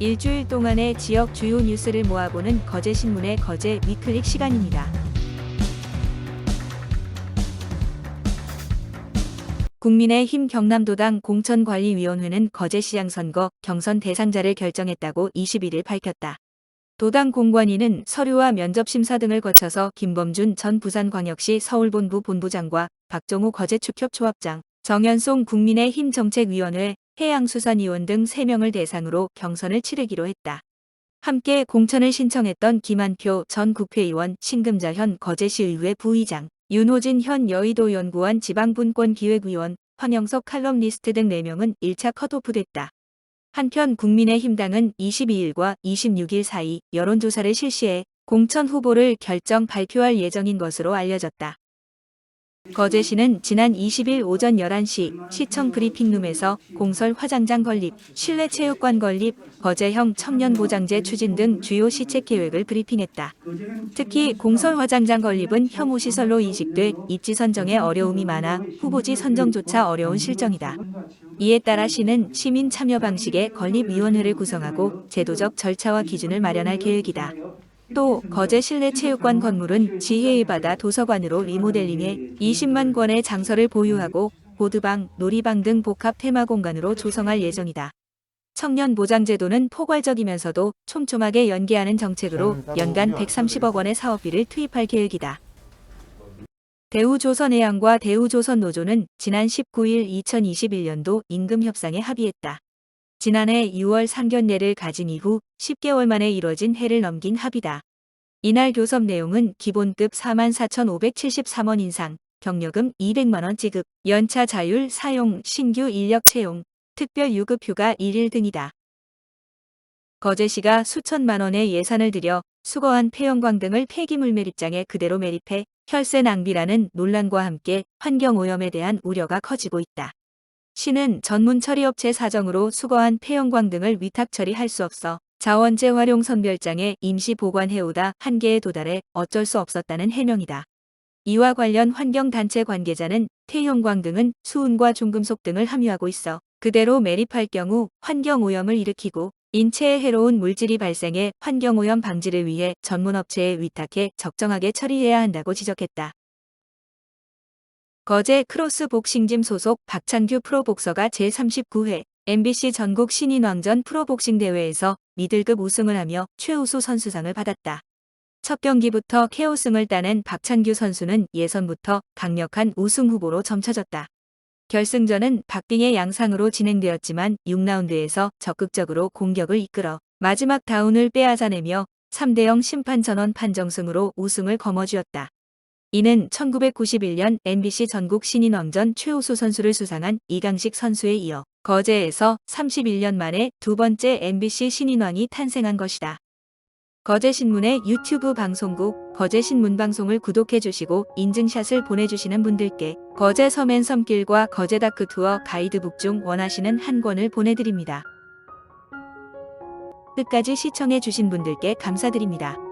일주일 동안의 지역 주요 뉴스를 모아보는 거제 신문의 거제 위클릭 시간입니다. 국민의힘 경남도당 공천관리위원회는 거제시장 선거 경선 대상자를 결정했다고 21일 밝혔다. 도당 공관위는 서류와 면접 심사 등을 거쳐서 김범준 전 부산광역시 서울본부 본부장과 박정우 거제축협 조합장, 정현송 국민의힘 정책위원회, 해양수산위원 등 3명을 대상으로 경선을 치르기로 했다. 함께 공천을 신청했던 김한표 전 국회의원, 신금자 현 거제시의회 부의장, 윤호진 현 여의도 연구원 지방분권 기획위원, 황영석 칼럼니스트 등 4명은 1차 컷오프됐다. 한편 국민의힘당은 22일과 26일 사이 여론조사를 실시해 공천 후보를 결정 발표할 예정인 것으로 알려졌다. 거제 시는 지난 20일 오전 11시 시청 브리핑룸에서 공설 화장장 건립, 실내 체육관 건립, 거제형 청년보장제 추진 등 주요 시책 계획을 브리핑했다. 특히 공설 화장장 건립은 혐오시설로 인식돼 입지 선정에 어려움이 많아 후보지 선정조차 어려운 실정이다. 이에 따라 시는 시민 참여 방식의 건립위원회를 구성하고 제도적 절차와 기준을 마련할 계획이다. 또 거제 실내 체육관 건물은 지혜의 바다 도서관으로 리모델링해 20만 권의 장서를 보유하고 보드방, 놀이방 등 복합 테마 공간으로 조성할 예정이다. 청년 보장 제도는 포괄적이면서도 촘촘하게 연계하는 정책으로 연간 130억 원의 사업비를 투입할 계획이다. 대우조선해양과 대우조선노조는 지난 19일 2021년도 임금 협상에 합의했다. 지난해 6월 상견례를 가진 이후 10개월 만에 이뤄진 해를 넘긴 합의다. 이날 교섭 내용은 기본급 44,573원 인상, 경력금 200만원 지급, 연차 자율 사용, 신규 인력 채용, 특별 유급 휴가 1일 등이다. 거제시가 수천만 원의 예산을 들여 수거한 폐영광 등을 폐기물 매립장에 그대로 매립해 혈세 낭비라는 논란과 함께 환경오염에 대한 우려가 커지고 있다. 시는 전문 처리업체 사정으로 수거한 폐영광 등을 위탁 처리할 수 없어 자원재 활용 선별장에 임시 보관해오다 한계에 도달해 어쩔 수 없었다는 해명이다. 이와 관련 환경단체 관계자는 태형광 등은 수은과 중금속 등을 함유하고 있어 그대로 매립할 경우 환경오염을 일으키고 인체에 해로운 물질이 발생해 환경오염 방지를 위해 전문업체에 위탁해 적정하게 처리해야 한다고 지적했다. 거제 크로스 복싱짐 소속 박창규 프로복서가 제39회 MBC 전국 신인왕전 프로복싱 대회에서 미들급 우승을 하며 최우수 선수상을 받았다. 첫 경기부터 KO승을 따낸 박찬규 선수는 예선부터 강력한 우승 후보로 점쳐졌다. 결승전은 박빙의 양상으로 진행되었지만 6라운드에서 적극적으로 공격을 이끌어 마지막 다운을 빼앗아내며 3대0 심판 전원 판정승으로 우승을 거머쥐었다. 이는 1991년 MBC 전국 신인왕전 최우수 선수를 수상한 이강식 선수에 이어 거제에서 31년 만에 두 번째 MBC 신인왕이 탄생한 것이다. 거제신문의 유튜브 방송국 거제신문 방송을 구독해 주시고 인증샷을 보내주시는 분들께 거제 서맨 섬길과 거제다크 투어 가이드북 중 원하시는 한 권을 보내드립니다. 끝까지 시청해 주신 분들께 감사드립니다.